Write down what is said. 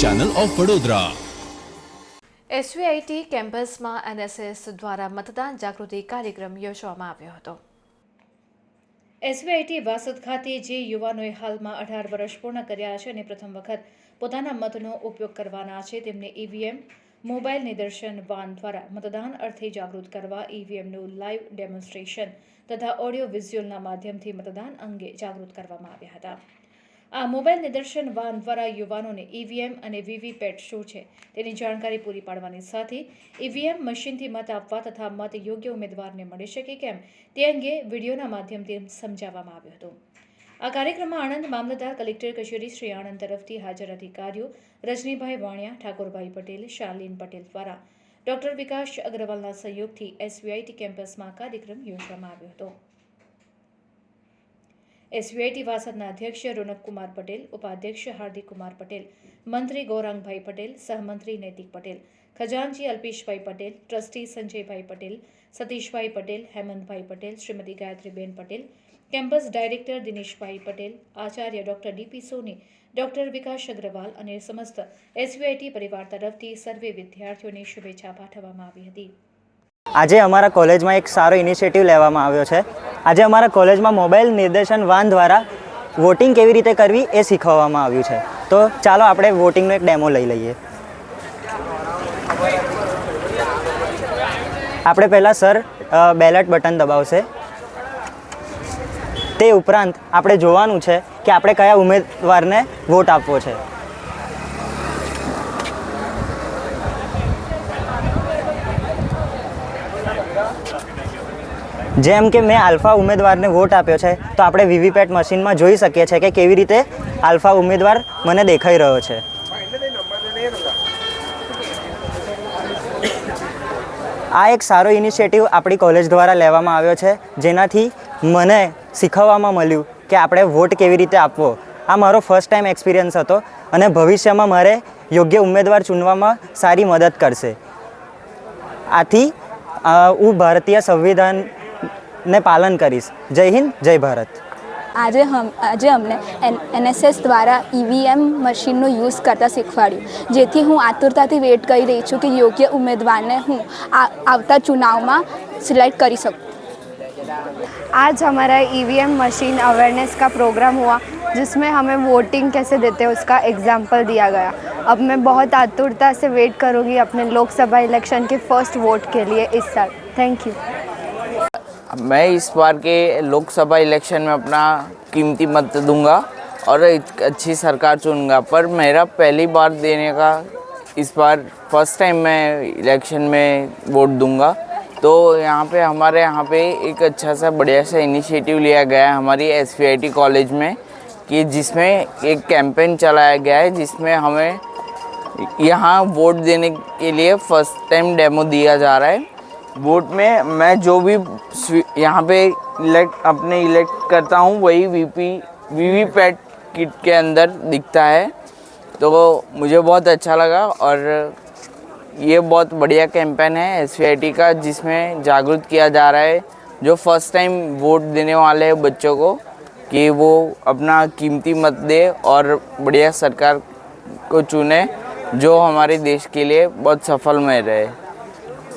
Channel of Vadodara SVIT કેમ્પસમાં NSS દ્વારા મતદાન જાગૃતિ કાર્યક્રમ યોજવામાં આવ્યો હતો. એસવીઆઈટી વાસદ ખાતે જે યુવાનોએ હાલમાં અઢાર વર્ષ પૂર્ણ કર્યા છે અને પ્રથમ વખત પોતાના મતનો ઉપયોગ કરવાના છે તેમને ઈવીએમ મોબાઈલ નિદર્શન વાન દ્વારા મતદાન અર્થે જાગૃત કરવા ઈવીએમનું લાઇવ ડેમોન્સ્ટ્રેશન તથા ઓડિયો વિઝ્યુઅલના માધ્યમથી મતદાન અંગે જાગૃત કરવામાં આવ્યા હતા. આ મોબાઈલ નિદર્શન વાન દ્વારા યુવાનોને ઈવીએમ અને વીવીપેટ શું છે તેની જાણકારી પૂરી પાડવાની સાથે ઈવીએમ મશીનથી મત આપવા તથા મત યોગ્ય ઉમેદવારને મળી શકે કેમ તે અંગે વિડીયોના માધ્યમથી સમજાવવામાં આવ્યું હતું. આ કાર્યક્રમમાં આણંદ મામલતદાર કલેક્ટર કચેરી શ્રી આણંદ તરફથી હાજર અધિકારીઓ રજનીભાઈ વાણિયા, ઠાકોરભાઈ પટેલ, શાલીન પટેલ દ્વારા ડોક્ટર વિકાસ અગ્રવાલના સહયોગથી એસવીઆઈટી કેમ્પસમાં કાર્યક્રમ યોજવામાં આવ્યો હતો. એસવીઆઈટી વાસદના અધ્યક્ષ રોનકકુમાર પટેલ ઉપાધ્યક્ષ હાર્દિક કુમાર પટેલ મંત્રી ગૌરાંગભાઈ પટેલ સહમંત્રી નૈતિક Patel ખજાનજી Alpeshbhai Patel trustee Sanjaybhai Patel Satishbhai Patel Hemantbhai Patel Shrimati Gayatriben Patel campus director Dineshbhai Patel Acharya doctor DP Soni doctor Vikas Agrawal અને સમસ્ત એસવીઆઈટી પરિવાર તરફથી સર્વે વિદ્યાર્થીઓને શુભેચ્છા પાઠવવામાં આવી હતી. આજે અમારા કોલેજમાં એક સારો ઇનિશિયેટિવ લેવામાં આવ્યો છે. આજે અમારા કોલેજમાં મોબાઈલ નિર્દેશન વાન દ્વારા વોટિંગ કેવી રીતે કરવી એ શીખવવામાં આવ્યું છે. તો ચાલો આપણે વોટિંગનો એક ડેમો લઈ લઈએ. આપણે પહેલાં સર બેલેટ બટન દબાવશે. તે ઉપરાંત આપણે જોવાનું છે કે આપણે કયા ઉમેદવારને વોટ આપવો છે. જેમ કે મેં આલ્ફા ઉમેદવારને વોટ આપ્યો છે, તો આપણે વીવીપેટ મશીનમાં જોઈ શકીએ છીએ કે કેવી રીતે આલ્ફા ઉમેદવાર મને દેખાઈ રહ્યો છે. આ એક સારો ઇનિશિયેટિવ આપણી કોલેજ દ્વારા લેવામાં આવ્યો છે, જેનાથી મને શીખવવામાં મળ્યું કે આપણે વોટ કેવી રીતે આપવો. આ મારો ફર્સ્ટ ટાઈમ એક્સપિરિયન્સ હતો અને ભવિષ્યમાં મારે યોગ્ય ઉમેદવાર ચૂનવામાં સારી મદદ કરશે. આથી હું ભારતીય સંવિધાનને પાલન કરીશ જય હિન્દ જય ભારત આજે હમ આજે અમને એન એનએસએસ દ્વારા ઈવીએમ મશીનનો યુઝ કરતાં શીખવાડ્યું જેથી હું આતુરતાથી વેટ કરી રહી છું કે યોગ્ય ઉમેદવારને હું આ આવતા ચુનાવમાં સિલેક્ટ કરી શકું आज हमारा ईवीएम मशीन अवेयरनेस का प्रोग्राम हुआ जिसमें हमें वोटिंग कैसे देते हैं उसका एग्जाम्पल दिया गया अब मैं बहुत आतुरता से वेट करूँगी अपने लोकसभा इलेक्शन के फर्स्ट वोट के लिए इस साल थैंक यू मैं इस बार के लोकसभा इलेक्शन में अपना कीमती मत दूँगा और अच्छी सरकार चुनूँगा। पर मेरा पहली बार देने का इस बार फ़र्स्ट टाइम मैं इलेक्शन में वोट दूँगा। तो यहाँ पे हमारे यहाँ पे एक अच्छा सा बढ़िया सा इनिशिएटिव लिया गया है हमारी एस कॉलेज में कि जिसमें एक कैंपेन चलाया गया है, जिसमें हमें यहाँ वोट देने के लिए फ़र्स्ट टाइम डेमो दिया जा रहा है। वोट में मैं जो भी यहाँ पे इलेक्ट अपने इलेक्ट करता हूँ, वही वीपी वीवी पैट किट के अंदर दिखता है। तो मुझे बहुत अच्छा लगा और ये बहुत बढ़िया कैंपेन है एस का, जिसमें जागरूक किया जा रहा है जो फ़र्स्ट टाइम वोट देने वाले हैं बच्चों को, कि वो अपना कीमती मत दे और बढ़िया सरकार को चुने, जो हमारे देश के लिए बहुत सफलमय रहे।